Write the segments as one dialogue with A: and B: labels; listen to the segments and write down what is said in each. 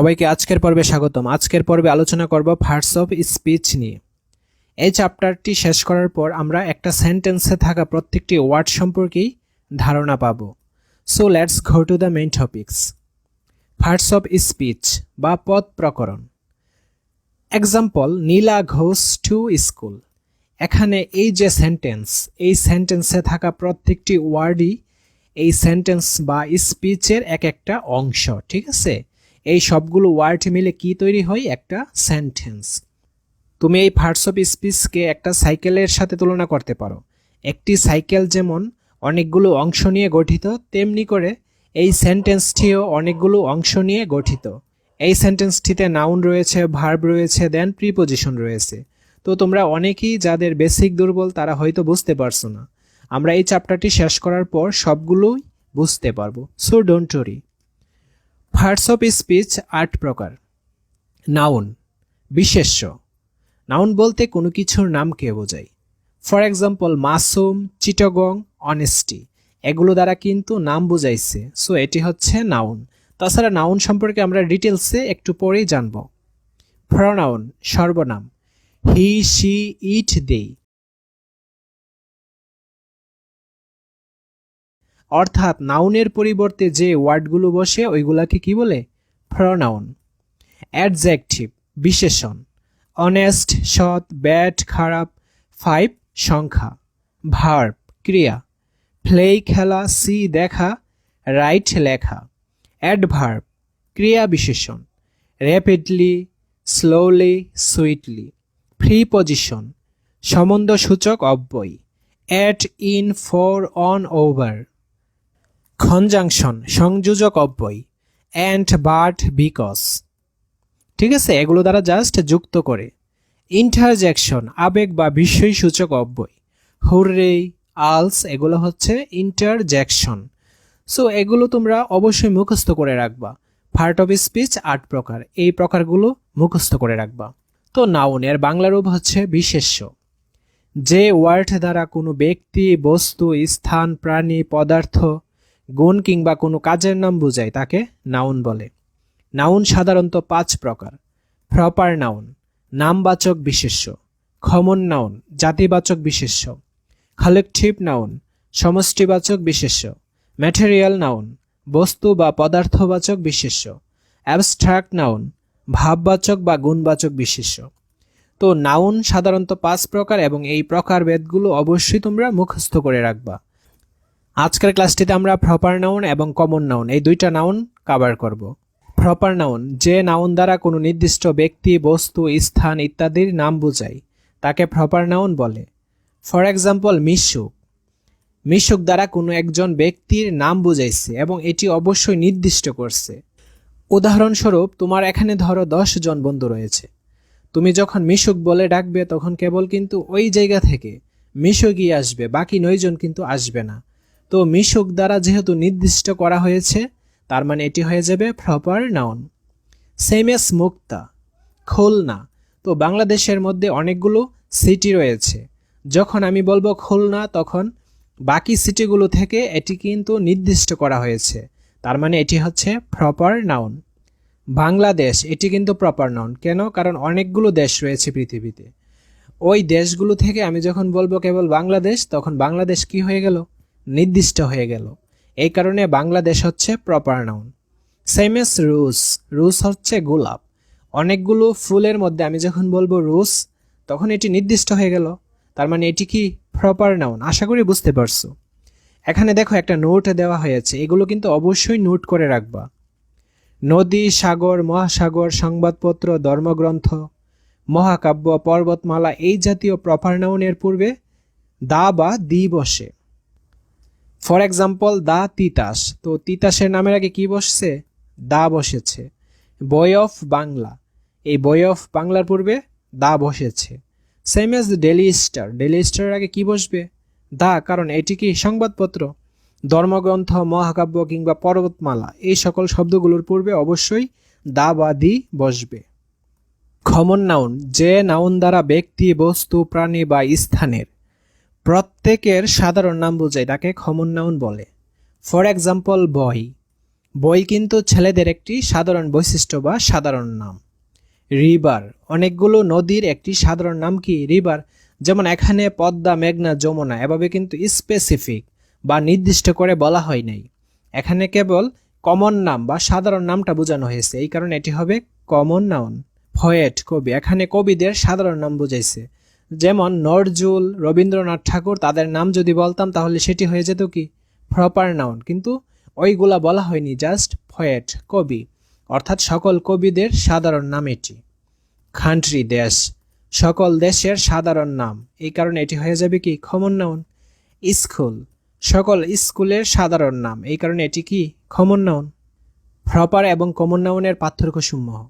A: সবাইকে আজকের পর্বে স্বাগতম। আজকের পর্বে আলোচনা করব পার্টস অফ স্পিচ নিয়ে। এই চ্যাপ্টারটি শেষ করার পর আমরা একটা সেন্টেন্সে থাকা প্রত্যেকটি ওয়ার্ড সম্পর্কেই ধারণা পাব। So let's go to the main topics parts of speech বা পদ প্রকরণ। Example Nila Ghosh to school এখানে এই যে সেন্টেন্স এই সেন্টেন্সে থাকা প্রত্যেকটি ওয়ার্ডই এই সেন্টেন্স বা স্পিচের এক একটা অংশ, ঠিক আছে? এই সবগুলো ওয়ার্ড মিলে কি তৈরি হয়? একটা সেন্টেন্স তুমি এই পার্টস অফ স্পিচকে একটা সাইকেলের সাথে তুলনা করতে পারো। একটি সাইকেল যেমন অনেকগুলো অংশ নিয়ে গঠিত, তেমনি করে এই সেন্টেন্সটিও অনেকগুলো অংশ নিয়ে গঠিত। এই সেন্টেন্সটিতে নাউন রয়েছে ভার্ব রয়েছে দেন প্রিপোজিশন রয়েছে। তো তোমরা অনেকেই যাদের বেসিক দুর্বল, তারা হয়তো বুঝতে পারছ না। আমরা এই চ্যাপ্টারটি শেষ করার পর সবগুলোই বুঝতে পারব। So don't worry parts of speech আট প্রকার। নাউন বিশেষ্য। নাউন বলতে কোনো কিছুর নামকে বোঝায়। For example Masum, Chittagong honesty এগুলো দ্বারা কিন্তু নাম বুঝাইছে। সো এটি হচ্ছে নাউন তাছাড়া নাউন সম্পর্কে আমরা ডিটেলসে একটু পরেই জানব। প্রনাউন সর্বনাম। হি শি ইট দে অর্থাৎ নাউনের পরিবর্তে যে ওয়ার্ডগুলো বসে, ওইগুলাকে কি বলে? প্রনাউন অ্যাডজেক্টিভ বিশেষণ. অনেস্ট সৎ ব্যাড খারাপ ফাইভ সংখ্যা. ভার্ব ক্রিয়া. প্লে খেলা সি দেখা রাইট লেখা. অ্যাডভার্ব ক্রিয়া, বিশেষণ. Rapidly slowly sweetly preposition সম্বন্ধসূচক, অব্যয়. At in for on over conjunction সংযোজক অব্যয় অ্যান্ড বাট বিকস ঠিক আছে? এগুলো দ্বারা জাস্ট যুক্ত করে। ইন্টারজেকশন আবেগ বা বিস্ময়সূচক অব্যয়। হুররে, আলস, এগুলো হচ্ছে ইন্টারজেকশন সো এগুলো তোমরা অবশ্যই মুখস্থ করে রাখবা। পার্ট অফ স্পিচ আট প্রকার। এই প্রকারগুলো মুখস্থ করে রাখবা। তো নাউন এর বাংলা রূপ হচ্ছে বিশেষ্য। যে ওয়ার্ড দ্বারা কোনো ব্যক্তি, বস্তু, স্থান, প্রাণী, পদার্থ গুণ কিংবা কোনো কাজের নাম বোঝায় তাকে নাউন বলে। নাউন সাধারণত পাঁচ প্রকার। প্রপার নাউন, নামবাচক বিশেষ্য খমন নাউন, জাতিবাচক বিশেষ্য কালেকটিভ নাউন, সমষ্টিবাচক বিশেষ্য ম্যাটেরিয়াল নাউন, বস্তু বা পদার্থবাচক বিশেষ্য অ্যাবস্ট্রাক্ট নাউন, ভাববাচক বা গুণবাচক বিশেষ্য। তো নাউন সাধারণত পাঁচ প্রকার এবং এই প্রকারভেদগুলো অবশ্যই তোমরা মুখস্থ করে রাখবা। আজকের ক্লাসটিতে আমরা প্রপার নাউন এবং কমন নাউন এই দুইটা নাউন কাভার করব। প্রপার নাউন যে নাউন দ্বারা কোনো নির্দিষ্ট ব্যক্তি, বস্তু, স্থান ইত্যাদির নাম বোঝায়, তাকে প্রপার নাউন বলে। For example Mishuk. মিশুক দ্বারা কোনো একজন ব্যক্তির নাম বুঝাইছে এবং এটি অবশ্যই নির্দিষ্ট করছে। উদাহরণস্বরূপ, তোমার এখানে ধরো দশ জন বন্ধু রয়েছে। তুমি যখন মিশুক বলে ডাকবে, তখন কেবল কিন্তু ওই জায়গা থেকে মিশুকই আসবে, বাকি নয়জন কিন্তু আসবে না। তো মিশুক দ্বারা যেহেতু নির্দিষ্ট করা হয়েছে, তার মানে এটি হয়ে যাবে proper noun same as Mukta, Khulna. তো বাংলাদেশের মধ্যে অনেকগুলো সিটি রয়েছে। যখন আমি বলব খুলনা, তখন বাকি সিটিগুলো থেকে এটি কিন্তু নির্দিষ্ট করা হয়েছে। তার মানে এটি হচ্ছে প্রপার নাউন বাংলাদেশ, এটি কিন্তু প্রপার নাউন কেন? কারণ অনেকগুলো দেশ রয়েছে পৃথিবীতে। ওই দেশগুলো থেকে আমি যখন বলব কেবল বাংলাদেশ, তখন বাংলাদেশ কি হয়ে গেল? নির্দিষ্ট হয়ে গেল। এই কারণে বাংলাদেশ হচ্ছে proper noun same as rose rose হচ্ছে গোলাপ। অনেকগুলো ফুলের মধ্যে আমি যখন বলব রুস তখন এটি নির্দিষ্ট হয়ে গেল। তার মানে এটি কি প্রপার নাউন আশা করি বুঝতে পারছ। এখানে দেখো একটা নোট দেওয়া হয়েছে। এগুলো কিন্তু অবশ্যই নোট করে রাখবা। নদী, সাগর, মহাসাগর, সংবাদপত্র, ধর্মগ্রন্থ, মহাকাব্য, পর্বতমালা, এই জাতীয় প্রপার নাউনের পূর্বে দা বা দি বসে। ফর এক্সাম্পল দা তিতাস তো তিতাসের নামের আগে কি বসছে? দা বসেছে। বই অফ বাংলা এই বই অফ বাংলার পূর্বে দা বসেছে। Same as Daily Star Daily স্টারের আগে কি বসবে? দা, কারণ এটি কি সংবাদপত্র? ধর্মগ্রন্থ, মহাকাব্য কিংবা পর্বতমালা, এই সকল শব্দগুলোর পূর্বে অবশ্যই দা বা দি বসবে। খমন নাউন যে নাউন দ্বারা ব্যক্তি, বস্তু, প্রাণী বা স্থানের। প্রত্যেকের সাধারণ নাম বোঝায় তাকে খমন নাউন বলে। ফর এক্সাম্পল বই বই কিন্তু ছেলেদের একটি সাধারণ বৈশিষ্ট্য বা সাধারণ নাম। রিভার অনেকগুলো নদীর একটি সাধারণ নাম কি? রিভার যেমন এখানে পদ্মা, মেঘনা, যমুনা, এভাবে কিন্তু স্পেসিফিক বা নির্দিষ্ট করে বলা হয় নাই। এখানে কেবল কমন নাম বা সাধারণ নামটা বোঝানো হয়েছে। এই কারণে এটি হবে কমন নাউন ফয়েট কবি। এখানে কবিদের সাধারণ নাম বুঝাইছে। যেমন নজরুল রবীন্দ্রনাথ ঠাকুর, তাদের নাম যদি বলতাম তাহলে সেটি হয়ে যেত কি? প্রপার নাউন কিন্তু ওইগুলা বলা হয়নি জাস্ট ফয়েট কবি। অর্থাৎ সকল কবিদের সাধারণ নাম এটি। কান্ট্রি দেশ। সকল দেশের সাধারণ নাম। এই কারণে এটি হয়ে যাবে কি? কমন নাউন স্কুল সকল স্কুলের সাধারণ নাম। এই কারণে এটি কি? কমন নাউন প্রপার এবং কমন নাউনের পার্থক্য সমূহ।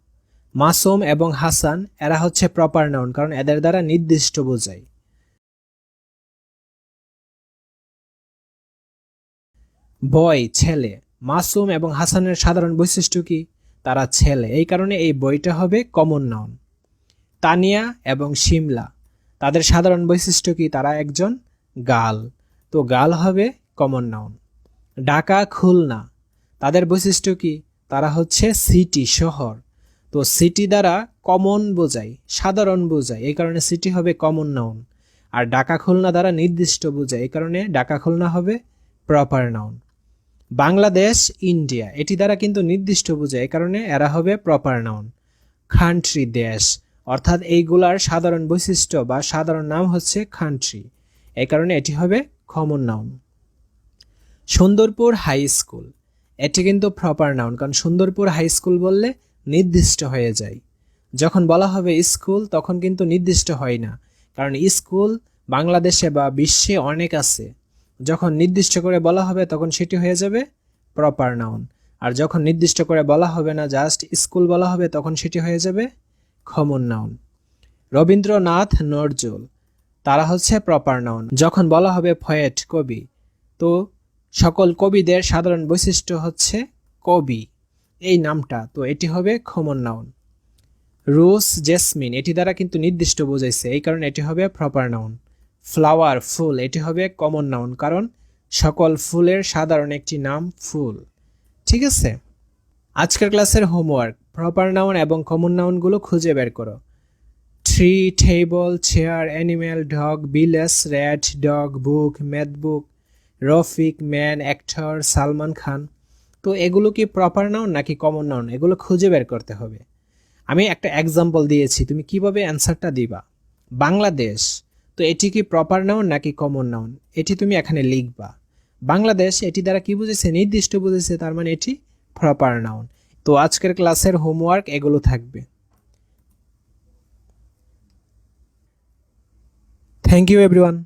A: মাসুম এবং হাসান, এরা হচ্ছে প্রপার নাউন কারণ এদের দ্বারা নির্দিষ্ট বোঝায়। বয় ছেলে। মাসুম এবং হাসানের সাধারণ বৈশিষ্ট্য কি? তারা ছেলে। এই কারণে এই বইটা হবে কমন নাউন তানিয়া এবং শিমলা। তাদের সাধারণ বৈশিষ্ট্য কি? তারা একজন গাল। তো গাল হবে কমন নাউন ঢাকা, খুলনা। তাদের বৈশিষ্ট্য কি? তারা হচ্ছে সিটি শহর। তো সিটি দ্বারা কমন বোঝায়, সাধারণ বোঝায়, এই কারণে সিটি হবে কমন নাউন আর ডাকা খুলনা দ্বারা নির্দিষ্ট বোঝায়, এই কারণে ডাকা খুলনা হবে প্রপার নাউন বাংলাদেশ ইন্ডিয়া এটি দ্বারা কিন্তু নির্দিষ্ট বোঝায়, এই কারণে এরা হবে প্রপার নাউন খান্ট্রি দেশ, অর্থাৎ এইগুলার সাধারণ বৈশিষ্ট্য বা সাধারণ নাম হচ্ছে খান্ট্রি এই কারণে এটি হবে common noun Sundarpur high school এটি কিন্তু প্রপার নাউন কারণ সুন্দরপুর হাই স্কুল বললে নির্দিষ্ট হয়ে যায়। যখন বলা হবে স্কুল, তখন কিন্তু নির্দিষ্ট হয় না। কারণ স্কুল বাংলাদেশে বা বিশ্বে অনেক আছে। যখন নির্দিষ্ট করে বলা হবে, তখন সেটি হয়ে যাবে প্রপার নাউন আর যখন নির্দিষ্ট করে বলা হবে না জাস্ট স্কুল বলা হবে, তখন সেটি হয়ে যাবে কমন নাউন রবীন্দ্রনাথ নজরুল, তারা হচ্ছে প্রপার নাউন যখন বলা হবে ফয়েট কবি, তো সকল কবিদের সাধারণ বৈশিষ্ট্য হচ্ছে কবি। এই নামটা, তো এটি হবে কমন নাউন রোজ জেসমিন এটি দ্বারা কিন্তু নির্দিষ্ট বোঝাইছে। এই কারণে এটি হবে প্রপার নাউন ফ্লাওয়ার ফুল, এটি হবে কমন নাউন কারণ সকল ফুলের সাধারণ একটি নাম ফুল। ঠিক আছে? আজকের ক্লাসের হোমওয়ার্ক প্রপার নাউন এবং কমন নাউনগুলো খুঁজে বের করো। Tree table chair animal dog বিলেস rat dog book math book Rafiq man actor Salman Khan তো এগুলো কি প্রপার নাউন নাকি কমন নাউন এগুলো খুঁজে বের করতে হবে। আমি একটা এক্সাম্পল দিয়েছি, তুমি কীভাবে অ্যান্সারটা দিবা? বাংলাদেশ, তো এটি কি প্রপার নাউন নাকি কমন নাউন এটি তুমি এখানে লিখবা। বাংলাদেশ, এটি দ্বারা কি বুঝেছে? নির্দিষ্ট বুঝেছে, তার মানে এটি প্রপার নাউন তো আজকের ক্লাসের হোমওয়ার্ক এগুলো থাকবে। Thank you everyone